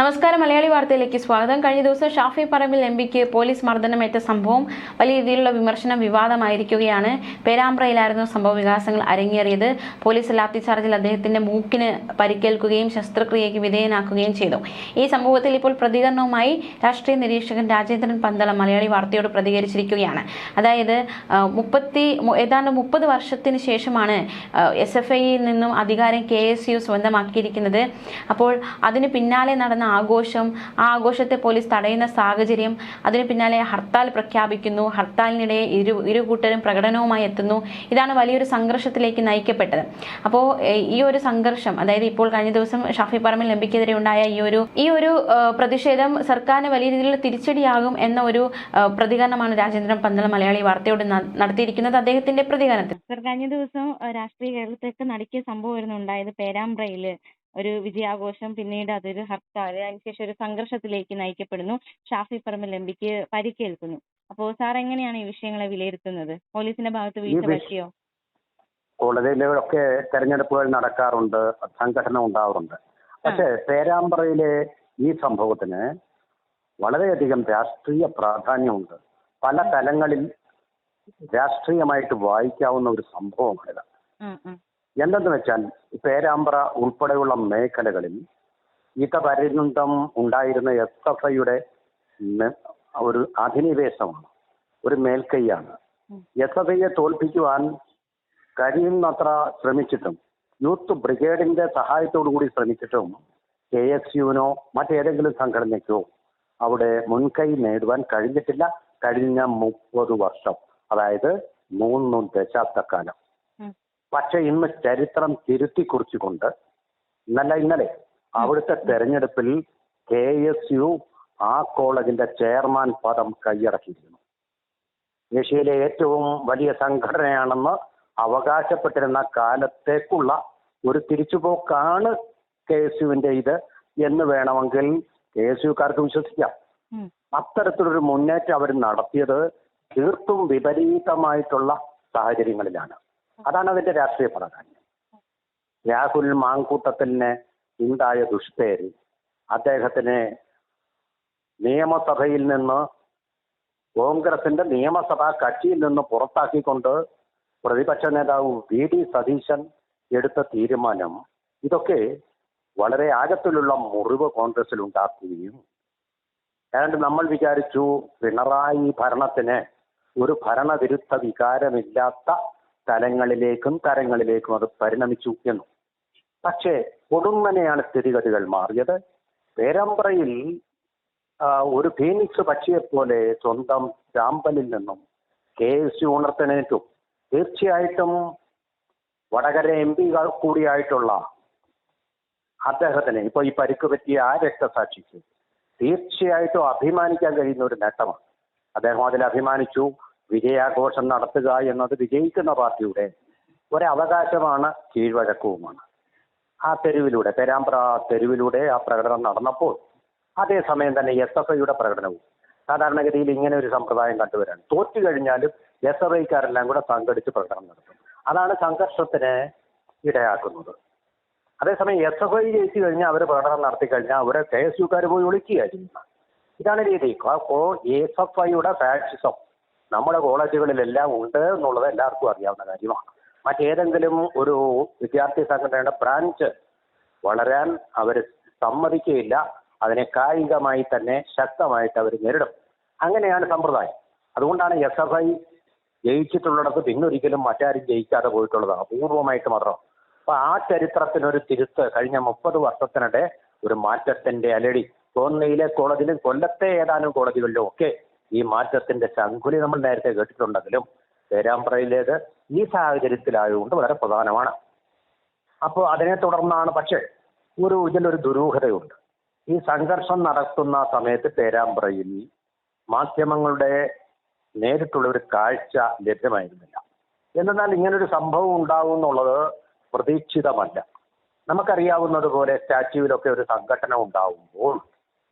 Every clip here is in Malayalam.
നമസ്കാരം മലയാളി വാർത്തയിലേക്ക് സ്വാഗതം. കഴിഞ്ഞ ദിവസം ഷാഫി പറമ്പിൽ എം പിക്ക് പോലീസ് മർദ്ദനമേറ്റ സംഭവം വലിയ രീതിയിലുള്ള വിമർശനം വിവാദമായിരിക്കുകയാണ്. പേരാമ്പ്രയിലായിരുന്നു സംഭവ വികാസങ്ങൾ അരങ്ങേറിയത്. പോലീസ് ലാത്തി ചാർജിൽ അദ്ദേഹത്തിന്റെ മൂക്കിന് പരിക്കേൽക്കുകയും ശസ്ത്രക്രിയയ്ക്ക് വിധേയനാക്കുകയും ചെയ്തു. ഈ സംഭവത്തിൽ ഇപ്പോൾ പ്രതികരണവുമായി രാഷ്ട്രീയ നിരീക്ഷകൻ രാജേന്ദ്രൻ പന്തളം മലയാളി വാർത്തയോട് പ്രതികരിച്ചിരിക്കുകയാണ്. അതായത് മുപ്പത്തി ഏതാണ്ട് മുപ്പത് വർഷത്തിന് ശേഷമാണ് എസ് എഫ് ഐയിൽ നിന്നും അധികാരം കെ എസ് യു സ്വന്തമാക്കിയിരിക്കുന്നത്. അപ്പോൾ അതിന് പിന്നാലെ നടന്ന ആഘോഷം ആ ആഘോഷത്തെ പോലീസ് തടയുന്ന സാഹചര്യം അതിന് പിന്നാലെ ഹർത്താൽ പ്രഖ്യാപിക്കുന്നു. ഹർത്താലിനിടെ ഇരു ഇരു കൂട്ടരും പ്രകടനവുമായി എത്തുന്നു. ഇതാണ് വലിയൊരു സംഘർഷത്തിലേക്ക് നയിക്കപ്പെട്ടത്. അപ്പോൾ ഈ ഒരു സംഘർഷം അതായത് ഇപ്പോൾ കഴിഞ്ഞ ദിവസം ഷാഫി പറമ്പിൽ എംപിക്കെതിരെ ഉണ്ടായ ഈ ഒരു ഈ ഒരു പ്രതിഷേധം സർക്കാരിന് വലിയ രീതിയിൽ തിരിച്ചടിയാകും എന്ന ഒരു പ്രതികരണമാണ് രാജേന്ദ്രൻ പന്തള മലയാളി വാർത്തയോട് നടത്തിയിരിക്കുന്നത് അദ്ദേഹത്തിന്റെ പ്രതികരണത്തിൽ. കഴിഞ്ഞ ദിവസം രാഷ്ട്രീയ കേരളത്തിലേക്ക് നടുക്കിയ സംഭവമായിരുന്നു ഉണ്ടായത് പേരാമ്പ്രയിൽ. ഒരു വിജയാഘോഷം പിന്നീട് അതൊരു ഹർത്താൽ അതിനുശേഷം ഒരു സംഘർഷത്തിലേക്ക് നയിക്കപ്പെടുന്നു. ഷാഫി പറമ്പിൽ എം പിക്ക് പരിക്കേൽക്കുന്നു. അപ്പോ സാർ എങ്ങനെയാണ് ഈ വിഷയങ്ങളെ വിലയിരുത്തുന്നത്? പോലീസിന്റെ ഭാഗത്ത് വീഴ്ച പറ്റിയോ? കോടതിയിലൊക്കെ തെരഞ്ഞെടുപ്പുകൾ നടക്കാറുണ്ട് സംഘടന ഉണ്ടാവാറുണ്ട്. പക്ഷേ പേരാമ്പ്രയിലെ ഈ സംഭവത്തിന് വളരെയധികം രാഷ്ട്രീയ പ്രാധാന്യമുണ്ട്. പല തലങ്ങളിൽ രാഷ്ട്രീയമായിട്ട് വായിക്കാവുന്ന ഒരു സംഭവമാണിത്. എന്തെന്ന് വെച്ചാൽ പേരാമ്പ്ര ഉൾപ്പെടെയുള്ള മേഖലകളിൽ ഇതപര്യന്തം ഉണ്ടായിരുന്ന എസ് എഫ് ഐയുടെ ഒരു അധിനിവേശമാണ് ഒരു മേൽക്കൈയാണ്. എസ് എഫ് ഐയെ തോൽപ്പിക്കുവാൻ കഴിയുന്നത്ര ശ്രമിച്ചിട്ടും യൂത്ത് ബ്രിഗേഡിന്റെ സഹായത്തോടു കൂടി ശ്രമിച്ചിട്ടും കെ എസ് യുവിനോ മറ്റേതെങ്കിലും സംഘടനയ്ക്കോ അവിടെ മുൻകൈ നേടുവാൻ കഴിഞ്ഞിട്ടില്ല കഴിഞ്ഞ മുപ്പത് വർഷം അതായത് മൂന്ന് ദശാബ്ദക്കാലം. പക്ഷെ ഇന്ന് ചരിത്രം തിരുത്തി കുറിച്ചുകൊണ്ട് ഇന്നല്ല ഇന്നലെ അവിടുത്തെ തെരഞ്ഞെടുപ്പിൽ കെ എസ് യു ആ കോളേജിന്റെ ചെയർമാൻ പദം കൈയടക്കിയിരുന്നു. ഏഷ്യയിലെ ഏറ്റവും വലിയ സംഘടനയാണെന്ന് അവകാശപ്പെട്ടിരുന്ന കാലത്തേക്കുള്ള ഒരു തിരിച്ചുപോക്കാണ് കെ എസ് യുവിന്റെ ഇത് എന്ന് വേണമെങ്കിൽ കെ എസ് യുക്കാർക്ക് വിശ്വസിക്കാം. അത്തരത്തിലൊരു മുന്നേറ്റം അവർ നടത്തിയത് തീർത്തും വിപരീതമായിട്ടുള്ള സാഹചര്യങ്ങളിലാണ്. അതാണ് അതിന്റെ രാഷ്ട്രീയ പ്രാധാന്യം. രാഹുൽ മാങ്കൂട്ടത്തിന് ഉണ്ടായ ദുഷ്പേര് അദ്ദേഹത്തിന് നിയമസഭയിൽ നിന്ന് കോൺഗ്രസിന്റെ നിയമസഭാ കക്ഷിയിൽ നിന്ന് പുറത്താക്കിക്കൊണ്ട് പ്രതിപക്ഷ നേതാവ് വി ഡി സതീശൻ എടുത്ത തീരുമാനം ഇതൊക്കെ വളരെ ആഴത്തിലുള്ള മുറിവ് കോൺഗ്രസിൽ ഉണ്ടാക്കുകയും ഏതാണ്ട് നമ്മൾ വിചാരിച്ചു പിണറായി ഭരണത്തിന് ഒരു ഭരണവിരുദ്ധ വികാരമില്ലാത്ത തലങ്ങളിലേക്കും തരങ്ങളിലേക്കും അത് പരിണമിച്ചു എന്നു. പക്ഷേ കൊടുങ്ങനെയാണ് സ്ഥിതിഗതികൾ മാറിയത്. പേരമ്പ്രയിൽ ഒരു ഫീനിക്സ് പക്ഷിയെപ്പോലെ സ്വന്തം ചാമ്പലിൽ നിന്നും കെ എസ് യു ഉണർത്തനേറ്റു തീർച്ചയായിട്ടും വടകര എം പി കൂടിയായിട്ടുള്ള അദ്ദേഹത്തിന് ഇപ്പൊ ഈ പരിക്ക് പറ്റിയ ആ രക്തസാക്ഷിക്ക് തീർച്ചയായിട്ടും അഭിമാനിക്കാൻ കഴിയുന്ന ഒരു നേട്ടമാണ്. അദ്ദേഹം അതിൽ അഭിമാനിച്ചു. വിജയാഘോഷം നടത്തുക എന്നത് വിജയിക്കുന്ന പാർട്ടിയുടെ ഒരവകാശമാണ് കീഴ്വഴക്കവുമാണ്. ആ തെരുവിലൂടെ പേരാമ്പ്ര തെരുവിലൂടെ ആ പ്രകടനം നടന്നപ്പോൾ അതേസമയം തന്നെ എസ് എഫ് ഐയുടെ പ്രകടനവും സാധാരണഗതിയിൽ ഇങ്ങനെ ഒരു സമ്പ്രദായം കണ്ടുവരാണ്. തോറ്റു കഴിഞ്ഞാലും എസ് എഫ് ഐക്കാരെല്ലാം കൂടെ സംഘടിച്ച് പ്രകടനം നടത്തും. അതാണ് സംഘർഷത്തിന് ഇടയാക്കുന്നത്. അതേസമയം എസ് എഫ് ഐ ജയിച്ചു കഴിഞ്ഞാൽ അവർ പ്രകടനം നടത്തി കഴിഞ്ഞാൽ അവരെ കെ എസ് യുക്കാർ പോയി ഒളിക്കുകയായിരുന്നു ഇതാണ് രീതി. എസ് എഫ് ഐയുടെ ഫാഷിസം നമ്മുടെ കോളേജുകളിലെല്ലാം ഉണ്ട് എന്നുള്ളത് എല്ലാവർക്കും അറിയാവുന്ന കാര്യമാണ്. മറ്റേതെങ്കിലും ഒരു വിദ്യാർത്ഥി സംഘടനയുടെ ബ്രാഞ്ച് വളരാൻ അവർ സമ്മതിക്കുകയില്ല അതിനെ കായികമായി തന്നെ ശക്തമായിട്ട് അവർ നേരിടും. അങ്ങനെയാണ് സമ്പ്രദായം. അതുകൊണ്ടാണ് എസ് എഫ് ഐ ജയിച്ചിട്ടുള്ളിടത്ത് പിന്നൊരിക്കലും മറ്റാരും ജയിക്കാതെ പോയിട്ടുള്ളതാണ് അപൂർവമായിട്ട് മാത്രം. അപ്പൊ ആ ചരിത്രത്തിനൊരു തിരുത്ത് കഴിഞ്ഞ മുപ്പത് വർഷത്തിനിടെ ഒരു മാറ്റത്തിന്റെ അലടി. കോന്നയിലെ കോളേജിലും കൊല്ലത്തെ ഏതാനും കോളേജുകളിലും ഒക്കെ ഈ മാറ്റത്തിന്റെ ശങ്കുലി നമ്മൾ നേരത്തെ കേട്ടിട്ടുണ്ടെങ്കിലും പേരാമ്പ്രയിലേത് ഈ സാഹചര്യത്തിലായതുകൊണ്ട് വളരെ പ്രധാനമാണ്. അപ്പോൾ അതിനെ തുടർന്നാണ് പക്ഷേ ഒരു ഇതിലൊരു ദുരൂഹതയുണ്ട്. ഈ സംഘർഷം നടത്തുന്ന സമയത്ത് പേരാമ്പ്രയിൽ മാധ്യമങ്ങളുടെ നേരിട്ടുള്ള ഒരു കാഴ്ച ലഭ്യമായിരുന്നില്ല. എന്നാൽ ഇങ്ങനൊരു സംഭവം ഉണ്ടാവും എന്നുള്ളത് പ്രതീക്ഷിതമല്ല. നമുക്കറിയാവുന്നത് പോലെ സ്റ്റാച്യുവിലൊക്കെ ഒരു സംഘടന ഉണ്ടാവുമ്പോൾ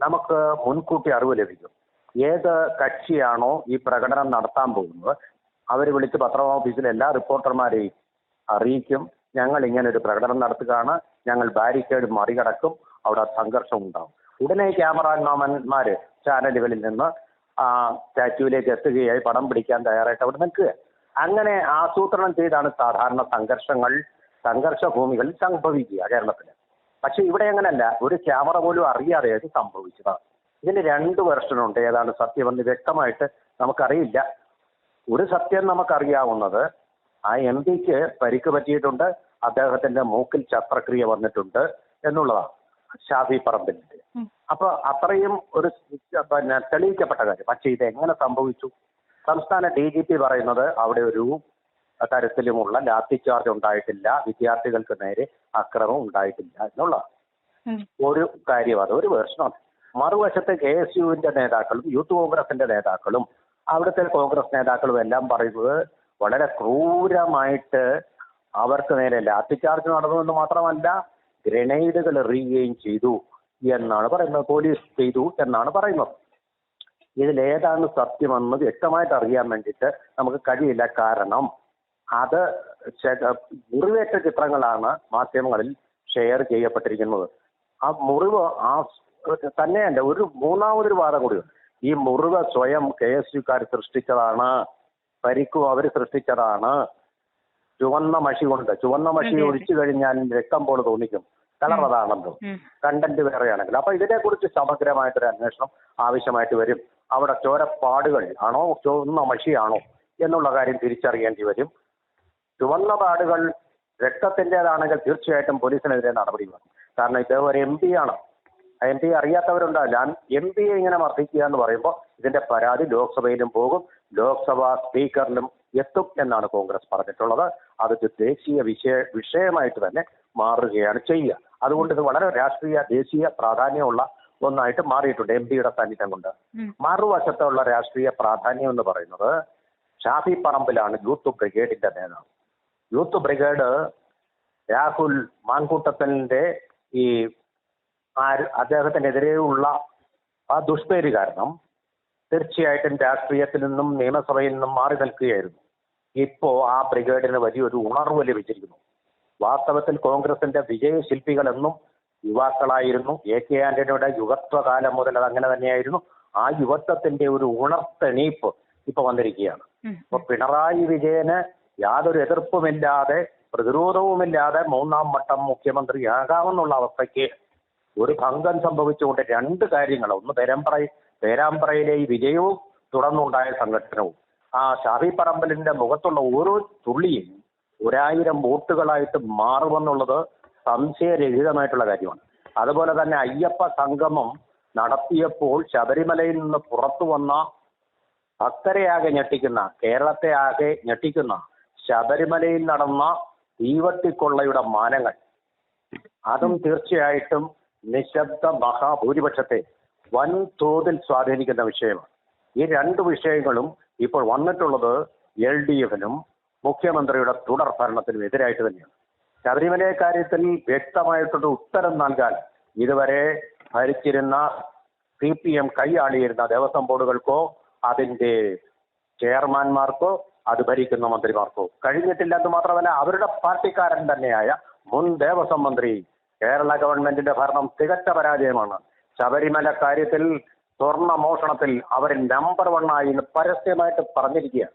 നമുക്ക് മുൻകൂട്ടി അറിവ് ലഭിക്കും. ഏത് കക്ഷിയാണോ ഈ പ്രകടനം നടത്താൻ പോകുന്നത് അവർ വിളിച്ച് പത്ര ഓഫീസിൽ എല്ലാ റിപ്പോർട്ടർമാരെയും അറിയിക്കും. ഞങ്ങൾ ഇങ്ങനെ ഒരു പ്രകടനം നടത്തുകയാണ്. ഞങ്ങൾ ബാരിക്കേഡ് മറികടക്കും. അവിടെ സംഘർഷം ഉണ്ടാവും. ഉടനെ ക്യാമറാമാൻമാർ ചാനലുകളിൽ നിന്ന് ആ സ്റ്റാച്യുവിലേക്ക് എത്തുകയായി. പടം പിടിക്കാൻ തയ്യാറായിട്ട് അവിടെ നിൽക്കുക അങ്ങനെ ആസൂത്രണം ചെയ്താണ് സാധാരണ സംഘർഷങ്ങൾ സംഘർഷ ഭൂമികളിൽ സംഭവിക്കുക കേരളത്തിൽ പക്ഷെ ഇവിടെ അങ്ങനല്ല ഒരു ക്യാമറ പോലും അറിയാതെ അത് സംഭവിച്ചതാണ്. ഇതിന് രണ്ട് വെർഷനുണ്ട് ഏതാണ് സത്യമെന്ന് വ്യക്തമായിട്ട് നമുക്കറിയില്ല. ഒരു സത്യം നമുക്കറിയാവുന്നത് ആ എം പിക്ക് പരിക്ക് പറ്റിയിട്ടുണ്ട്. അദ്ദേഹത്തിന്റെ മൂക്കിൽ ശസ്ത്രക്രിയ വന്നിട്ടുണ്ട് എന്നുള്ളതാണ്. ഷാഫി പറമ്പിലിന്റെ. ഉം. അപ്പൊ അത്രയും ഒരു പിന്നെ തെളിയിക്കപ്പെട്ട കാര്യം. പക്ഷെ ഇത് എങ്ങനെ സംഭവിച്ചു? സംസ്ഥാന ഡി ജി പി പറയുന്നത് അവിടെ ഒരു തരത്തിലുമുള്ള ലാത്തി ചാർജ് ഉണ്ടായിട്ടില്ല. വിദ്യാർത്ഥികൾക്ക് നേരെ അക്രമം ഉണ്ടായിട്ടില്ല എന്നുള്ളതാണ്. ഒരു കാര്യം അത്. ഒരു വേർഷനാണ് മറുവശത്ത് കെ എസ് യുവിന്റെ നേതാക്കളും യൂത്ത് കോൺഗ്രസിന്റെ നേതാക്കളും അവിടുത്തെ കോൺഗ്രസ് നേതാക്കളും എല്ലാം പറയുന്നത് വളരെ ക്രൂരമായിട്ട് അവർക്ക് നേരെ ലാത്തിചാർജ് നടന്നു എന്ന് മാത്രമല്ല ഗ്രനേഡുകൾ എറിയുകയും ചെയ്തു എന്നാണ് പറയുന്നത് പോലീസ് ചെയ്തു എന്നാണ് പറയുന്നത്. ഇതിലേതാണ് സത്യമെന്ന് വ്യക്തമായിട്ട് അറിയാൻ വേണ്ടിയിട്ട് നമുക്ക് കഴിയില്ല. കാരണം അത് മുറിവേറ്റ ചിത്രങ്ങളാണ് മാധ്യമങ്ങളിൽ ഷെയർ ചെയ്യപ്പെട്ടിരിക്കുന്നത്. ആ മുറിവ് ആ തന്നെയല്ല ഒരു മൂന്നാമതൊരു വാദം കൂടിയുണ്ട് ഈ മുറിവ് സ്വയം കെ എസ് യുക്കാർ സൃഷ്ടിച്ചതാണ് പരിക്കും അവർ സൃഷ്ടിച്ചതാണ് ചുവന്ന മഷി കൊണ്ട്. ചുവന്ന മഷി. ഒഴിച്ചു കഴിഞ്ഞാൽ രക്തം പോലെ തോന്നിക്കും. കളർ അതാണല്ലോ കണ്ടന്റ് വേറെയാണെങ്കിൽ അപ്പൊ ഇതിനെക്കുറിച്ച് സമഗ്രമായിട്ടൊരു അന്വേഷണം ആവശ്യമായിട്ട് വരും. അവിടെ ചോരപ്പാടുകൾ ആണോ ചുവന്ന മഷിയാണോ എന്നുള്ള കാര്യം തിരിച്ചറിയേണ്ടി വരും. ചുവന്ന പാടുകൾ രക്തത്തിന്റെതാണെങ്കിൽ തീർച്ചയായിട്ടും പോലീസിനെതിരെ നടപടി വേണം കാരണം ഇദ്ദേഹം ഒരു എം പി ആണ്? എം പി അറിയാത്തവരുണ്ടാവില്ല എം പിയെ ഇങ്ങനെ മർദ്ദിക്കുക എന്ന് പറയുമ്പോൾ ഇതിന്റെ പരാതി ലോക്സഭയിലും പോകും. ലോക്സഭാ സ്പീക്കറിലും എത്തും എന്നാണ് കോൺഗ്രസ് പറഞ്ഞിട്ടുള്ളത്. അത് ദേശീയ വിഷയ വിഷയമായിട്ട് തന്നെ മാറുകയാണ് ചെയ്യുക. അതുകൊണ്ട് ഇത് വളരെ രാഷ്ട്രീയ ദേശീയ പ്രാധാന്യമുള്ള ഒന്നായിട്ട് മാറിയിട്ടുണ്ട് എം പിയുടെ സാന്നിധ്യം കൊണ്ട്. മറുവശത്തുള്ള രാഷ്ട്രീയ പ്രാധാന്യം എന്ന് പറയുന്നത് ഷാഫി പറമ്പിലാണ് യൂത്ത് ബ്രിഗേഡിന്റെ നേതാവ്. യൂത്ത് ബ്രിഗേഡ് രാഹുൽ മാൻകൂട്ടത്തലിന്റെ ഈ അദ്ദേഹത്തിനെതിരെയുള്ള ആ ദുഷ്പേര് കാരണം തീർച്ചയായിട്ടും രാഷ്ട്രീയത്തിൽ നിന്നും നിയമസഭയിൽ നിന്നും മാറി നിൽക്കുകയായിരുന്നു. ഇപ്പോ ആ ബ്രിഗേഡിന് വലിയൊരു ഉണർവ് ലഭിച്ചിരിക്കുന്നു. വാസ്തവത്തിൽ കോൺഗ്രസിന്റെ വിജയശില്പികളെന്നും യുവാക്കളായിരുന്നു. എ കെ ആന്റണിയുടെ യുവത്വകാലം മുതൽ അത് അങ്ങനെ തന്നെയായിരുന്നു. ആ യുവത്വത്തിന്റെ ഒരു ഉണർത്തെണീപ്പ് ഇപ്പൊ വന്നിരിക്കുകയാണ്. ഇപ്പൊ പിണറായി വിജയന് യാതൊരു എതിർപ്പുമില്ലാതെ പ്രതിരോധവുമില്ലാതെ മൂന്നാം വട്ടം മുഖ്യമന്ത്രിയാകാമെന്നുള്ള അവസ്ഥയ്ക്ക് ഒരു ഭംഗം സംഭവിച്ചുകൊണ്ട് രണ്ട് കാര്യങ്ങൾ. ഒന്ന് പേരാമ്പ്ര പേരാമ്പ്രയിലെ ഈ വിജയവും തുടർന്നുണ്ടായ സംഘടനവും ആ ഷാഫി പറമ്പലിന്റെ മുഖത്തുള്ള ഓരോ തുള്ളിയും ഒരായിരം വോട്ടുകളായിട്ട് മാറുമെന്നുള്ളത് സംശയരഹിതമായിട്ടുള്ള കാര്യമാണ്. അതുപോലെ തന്നെ അയ്യപ്പ സംഗമം നടത്തിയപ്പോൾ ശബരിമലയിൽ നിന്ന് പുറത്തു വന്ന ഭക്തരെയാകെ ഞെട്ടിക്കുന്ന കേരളത്തെ ആകെ ഞെട്ടിക്കുന്ന ശബരിമലയിൽ നടന്ന തീവട്ടിക്കൊള്ളയുടെ മാനങ്ങൾ. അതും തീർച്ചയായിട്ടും നിശബ്ദ മഹാഭൂരിപക്ഷത്തെ വൻതോതിൽ സ്വാധീനിക്കുന്ന വിഷയമാണ്. ഈ രണ്ട് വിഷയങ്ങളും ഇപ്പോൾ വന്നിട്ടുള്ളത് എൽ ഡി എഫിനും മുഖ്യമന്ത്രിയുടെ തുടർ ഭരണത്തിനും എതിരായിട്ട് തന്നെയാണ്. ശബരിമല കാര്യത്തിൽ വ്യക്തമായിട്ടൊരു ഉത്തരം നൽകാൻ ഇതുവരെ ഭരിച്ചിരുന്ന സി പി എം കൈയാളിയിരുന്ന ദേവസ്വം ബോർഡുകൾക്കോ അതിന്റെ ചെയർമാൻമാർക്കോ അത് ഭരിക്കുന്ന മന്ത്രിമാർക്കോ കഴിഞ്ഞിട്ടില്ല എന്ന് മാത്രമല്ല അവരുടെ പാർട്ടിക്കാരൻ തന്നെയായ മുൻ ദേവസ്വം മന്ത്രി കേരള ഗവൺമെന്റിന്റെ ഭരണം തികച്ച പരാജയമാണ്. ശബരിമല കാര്യത്തിൽ സ്വർണ മോഷണത്തിൽ അവർ നമ്പർ വൺ ആയി പരസ്യമായിട്ട് പറഞ്ഞിരിക്കുക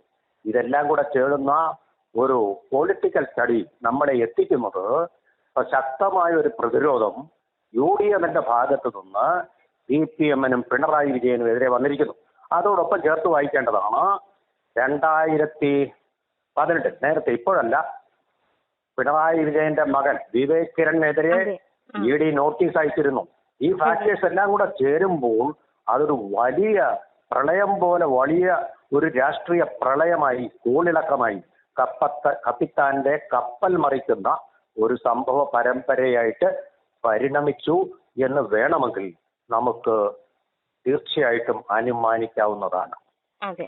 ഇതെല്ലാം കൂടെ ചേരുന്ന ഒരു പൊളിറ്റിക്കൽ സ്റ്റഡി നമ്മളെ എത്തിക്കുന്നത് ശക്തമായ ഒരു പ്രതിരോധം യു ഡി എഫിന്റെ ഭാഗത്തു നിന്ന് സി പി എമ്മിനും പിണറായി വിജയനും എതിരെ വന്നിരിക്കുന്നു. അതോടൊപ്പം ചേർത്ത് വായിക്കേണ്ടതാണ് രണ്ടായിരത്തി പതിനെട്ട് നേരത്തെ ഇപ്പോഴല്ല പിണറായി വിജയന്റെ മകൻ വിവേക് കിരണിനെതിരെ. ഇ ഡി നോട്ടീസ് അയച്ചിരുന്നു. ഈ ഫാക്ടേഴ്സ് എല്ലാം കൂടെ ചേരുമ്പോൾ അതൊരു വലിയ പ്രളയം പോലെ വലിയ ഒരു രാഷ്ട്രീയ പ്രളയമായി കൂളിളക്കമായി കപ്പത്ത കപ്പിത്താന്റെ കപ്പൽ മറിക്കുന്ന ഒരു സംഭവ പരമ്പരയായിട്ട് പരിണമിച്ചു എന്ന് വേണമെങ്കിൽ നമുക്ക് തീർച്ചയായിട്ടും അനുമാനിക്കാവുന്നതാണ്. അതെ.